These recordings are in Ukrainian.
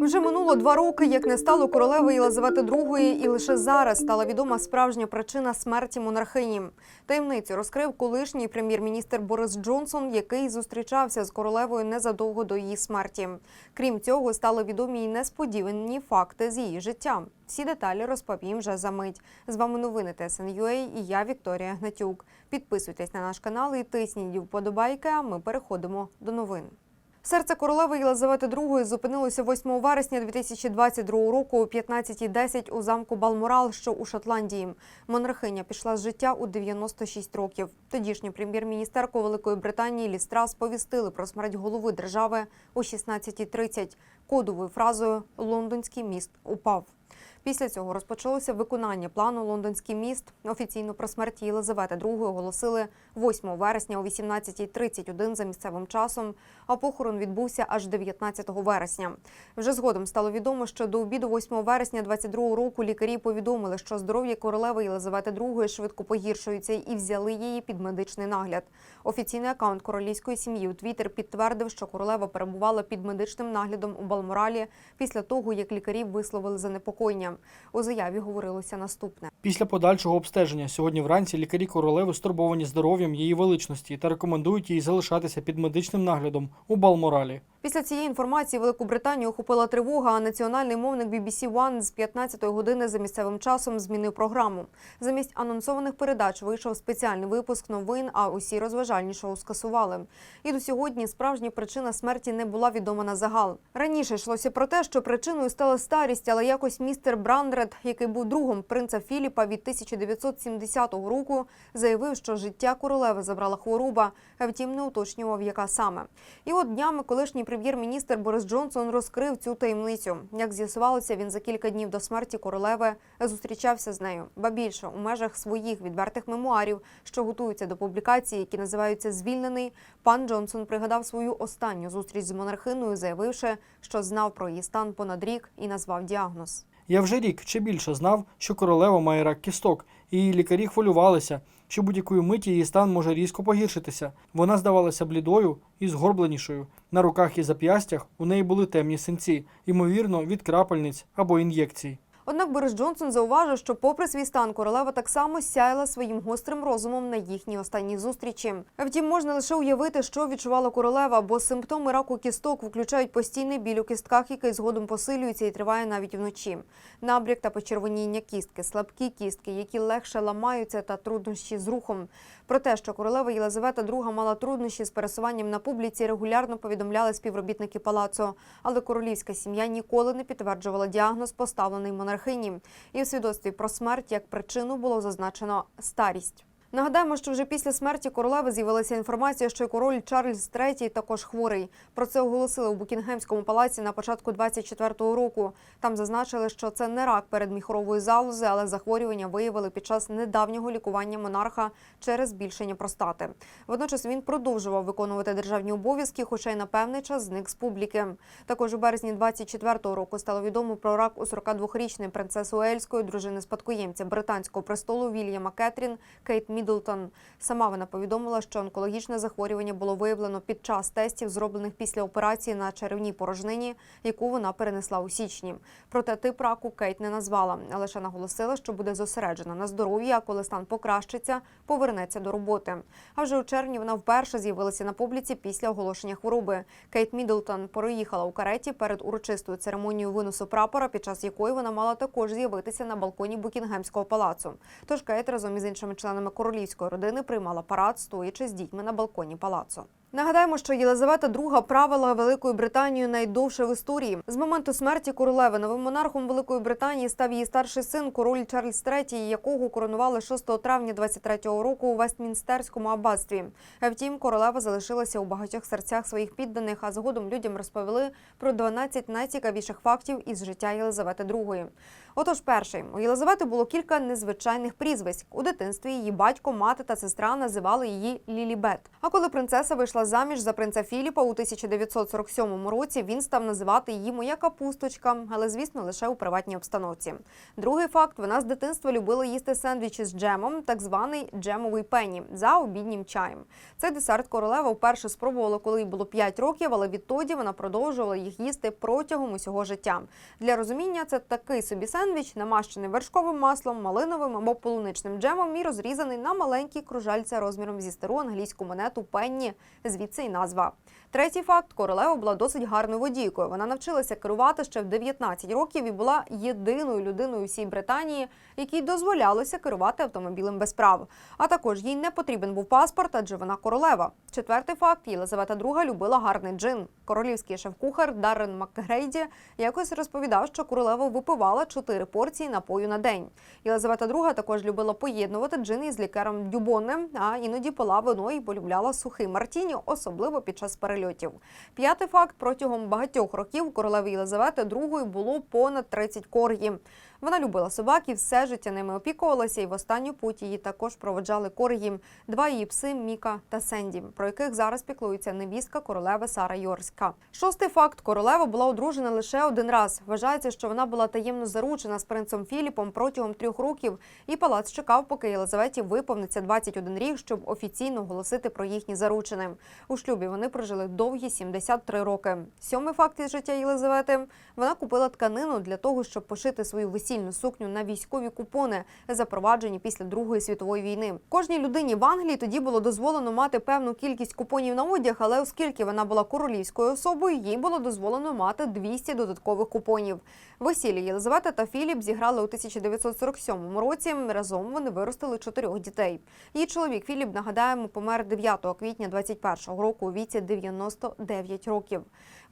Вже минуло два роки, як не стало королеви Єлизавети II, і лише зараз стала відома справжня причина смерті монархині. Таємницю розкрив колишній прем'єр-міністр Борис Джонсон, який зустрічався з королевою незадовго до її смерті. Крім цього, стали відомі й несподівані факти з її життя. Всі деталі розповім вже за мить. З вами новини ТСНЮА і я Вікторія Гнатюк. Підписуйтесь на наш канал і тисніть вподобайки. А ми переходимо до новин. Серце королеви Єлизавети II зупинилося 8 вересня 2022 року о 15.10 у замку Балморал, що у Шотландії. Монархиня пішла з життя у 96 років. Тодішню прем'єр-міністерку Великої Британії Лістра сповістили повістили про смерть голови держави о 16.30 кодовою фразою «Лондонський міст упав». Після цього розпочалося виконання плану Лондонський міст. Офіційно про смерть Єлизавети II оголосили 8 вересня о 18.31 за місцевим часом, а похорон відбувся аж 19 вересня. Вже згодом стало відомо, що до обіду 8 вересня 22 року лікарі повідомили, що здоров'я королеви Єлизавети II швидко погіршується і взяли її під медичний нагляд. Офіційний акаунт королівської сім'ї у Твіттер підтвердив, що королева перебувала під медичним наглядом у Балморалі після того, як лікарі висловили занепокоєння. У заяві говорилося наступне. Після подальшого обстеження сьогодні вранці лікарі королеви стурбовані здоров'ям її величності та рекомендують їй залишатися під медичним наглядом у Балморалі. Після цієї інформації Велику Британію охопила тривога, а національний мовник BBC One з 15-ї години за місцевим часом змінив програму. Замість анонсованих передач вийшов спеціальний випуск новин, а усі розважальні шоу скасували. І до сьогодні справжня причина смерті не була відома на загал. Раніше йшлося про те, що причиною стала старість, але якось містер Брандред, який був другом принца Філіпа від 1970 року, заявив, що життя королеви забрала хвороба, втім не уточнював, яка саме. І от днями колишній прем'єр-міністр Борис Джонсон розкрив цю таємницю. Як з'ясувалося, він за кілька днів до смерті королеви зустрічався з нею. Ба більше у межах своїх відвертих мемуарів, що готуються до публікації, які називаються Звільнений. Пан Джонсон пригадав свою останню зустріч з монархиною, заявивши, що знав про її стан понад рік і назвав діагноз. Я вже рік чи більше знав, що королева має рак кісток, і її лікарі хвилювалися, що будь-якої миті її стан може різко погіршитися. Вона здавалася блідою і згорбленішою. На руках і зап'ястях у неї були темні синці, ймовірно, від крапельниць або ін'єкцій. Однак Борис Джонсон зауважив, що, попри свій стан, королева так само сяяла своїм гострим розумом на їхній останній зустрічі. Втім, можна лише уявити, що відчувала королева, бо симптоми раку кісток включають постійний біль у кістках, який згодом посилюється і триває навіть вночі. Набряк та почервоніння кістки, слабкі кістки, які легше ламаються, та труднощі з рухом. Про те, що королева Єлизавета II мала труднощі з пересуванням на публіці, регулярно повідомляли співробітники палацу. Але королівська сім'я ніколи не підтверджувала діагноз, поставлений монархині. І в свідоцтві про смерть як причину було зазначено старість. Нагадаємо, що вже після смерті королеви з'явилася інформація, що король Чарльз III також хворий. Про це оголосили у Букінгемському палаці на початку 24-го року. Там зазначили, що це не рак передміхорової залози, але захворювання виявили під час недавнього лікування монарха через збільшення простати. Водночас він продовжував виконувати державні обов'язки, хоча й на певний час зник з публіки. Також у березні 24-го року стало відомо про рак у 42-річної принцеси Уельської, дружини спадкоємця британського престолу Вільяма Кетрін Кейт Мідлтон. Сама вона повідомила, що онкологічне захворювання було виявлено під час тестів, зроблених після операції на черевній порожнині, яку вона перенесла у січні. Проте тип раку Кейт не назвала, а лише наголосила, що буде зосереджена на здоров'ї, а коли стан покращиться, повернеться до роботи. А вже у червні вона вперше з'явилася на публіці після оголошення хвороби. Кейт Мідлтон проїхала у кареті перед урочистою церемонією виносу прапора, під час якої вона мала також з'явитися на балконі Букінгемського палацу. Тож Кейт разом із іншими членами королівської родини приймала парад, стоячи з дітьми на балконі палацу. Нагадаємо, що Єлизавета II правила Великою Британією найдовше в історії. З моменту смерті королеви новим монархом Великої Британії став її старший син, король Чарльз III, якого коронували 6 травня 23-го року у Вестмінстерському аббатстві. Втім, королева залишилася у багатьох серцях своїх підданих, а згодом людям розповіли про 12 найцікавіших фактів із життя Єлизавети II. Отож, перший у Єлизавети було кілька незвичайних прізвиськ. У дитинстві її батько, мати та сестра називали її Лілібет. А коли принцеса вийшла заміж за принца Філіпа у 1947 році, він став називати її моя капусточка, але звісно лише у приватній обстановці. Другий факт: вона з дитинства любила їсти сендвічі з джемом, так званий джемовий пенні за обіднім чаєм. Цей десерт королева вперше спробувала, коли їй було 5 років, але відтоді вона продовжувала їх їсти протягом усього життя. Для розуміння, це такий собі сендвіч, намащений вершковим маслом, малиновим або полуничним джемом і розрізаний на маленькі кружальця розміром зі стару англійську монету пенні. Звідси й назва. Третій факт: королева була досить гарною водійкою. Вона навчилася керувати ще в 19 років і була єдиною людиною всій Британії, якій дозволялося керувати автомобілем без прав. А також їй не потрібен був паспорт, адже вона королева. Четвертий факт: Єлизавета II любила гарний джин. Королівський шеф-кухар Даррен Макгрейді якось розповідав, що королева випивала 4 порції напою на день. Єлизавета II також любила поєднувати джин із лікером Дюбонне, а іноді пила вино і полюбляла сухий мартіні, особливо під час перельотів. П'ятий факт: протягом багатьох років у королеви Єлизавети II було понад 30 коргі. Вона любила собак і все життя ними опікувалася, і в останню путь її також проведжали коргі. Два її пси Міка та Сенді, про яких зараз піклується невістка королеви Сара Йорська. Шостий факт: королева була одружена лише один раз. Вважається, що вона була таємно заручена з принцем Філіпом протягом трьох років, і палац чекав, поки Єлизаветі виповниться 21 рік, щоб офіційно оголосити про їхні заручини. У шлюбі вони прожили довгі 73 роки. Сьомий факт із життя Єлизавети: вона купила тканину для того, щоб пошити свою весільну сукню на військові купони, запроваджені після Другої світової війни. Кожній людині в Англії тоді було дозволено мати певну кількість купонів на одяг, але оскільки вона була королівською особою, їй було дозволено мати 200 додаткових купонів. Весілля Єлизавета та Філіп зіграли у 1947 році. Разом вони виростили чотирьох дітей. Її чоловік Філіп, нагадаємо, помер 9 квітня 21 року у віці 99 років.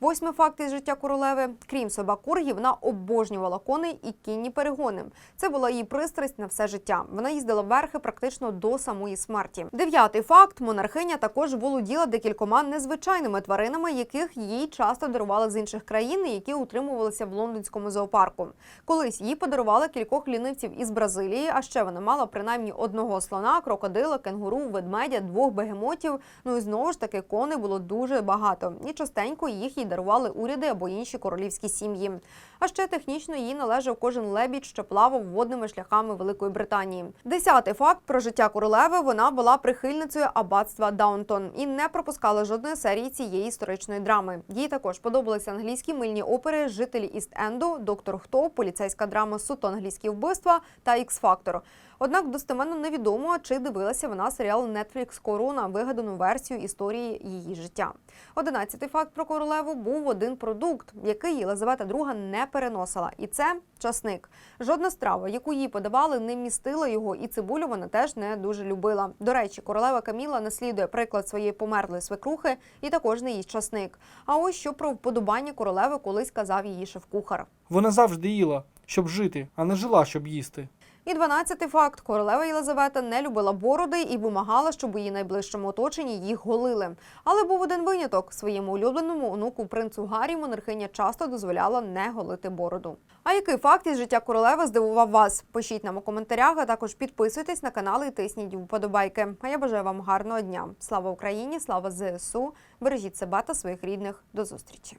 Восьмий факт із життя королеви: крім собак кургів, вона обожнювала коней і кінні перегони. Це була її пристрасть на все життя. Вона їздила верхи практично до самої смерті. Дев'ятий факт: монархиня також володіла декількома незвичайними тваринами, яких їй часто дарували з інших країн, які утримувалися в лондонському зоопарку. Колись їй подарували кількох лінивців із Бразилії. А ще вона мала принаймні одного слона, крокодила, кенгуру, ведмедя, двох бегемотів. Ну і знову ж таки коней було дуже багато. І частенько їх їй дарували уряди або інші королівські сім'ї. А ще технічно їй належав кожен лебідь, що плавав водними шляхами Великої Британії. Десятий факт про життя королеви: вона була прихильницею аббатства Даунтон і не пропускала жодної серії цієї історичної драми. Їй також подобалися англійські мильні опери Жителі Іст-Енду, Доктор Хто, поліцейська драма Суто англійські вбивства та Ікс-Фактор. Однак достеменно невідомо, чи дивилася вона серіал Netflix Корона, вигадану версію історії її життя. Одинадцятий факт про королеву був один продукт, який Єлизавета II не переносила, і це часник. Жодна страва, яку їй подавали, не містила його, і цибулю вона теж не дуже любила. До речі, королева Каміла наслідує приклад своєї померлої свекрухи і також не їсть часник. А ось що про вподобання королеви колись казав її шеф-кухар. Вона завжди їла, щоб жити, а не жила, щоб їсти. І дванадцятий факт: королева Єлизавета не любила бороди і вимагала, щоб у її найближчому оточенні їх голили. Але був один виняток своєму улюбленому онуку принцу Гаррі монархиня часто дозволяла не голити бороду. А який факт із життя королеви здивував вас? Пишіть нам у коментарях, а також підписуйтесь на канал і тисніть вподобайки. А я бажаю вам гарного дня. Слава Україні! Слава ЗСУ! Бережіть себе та своїх рідних. До зустрічі!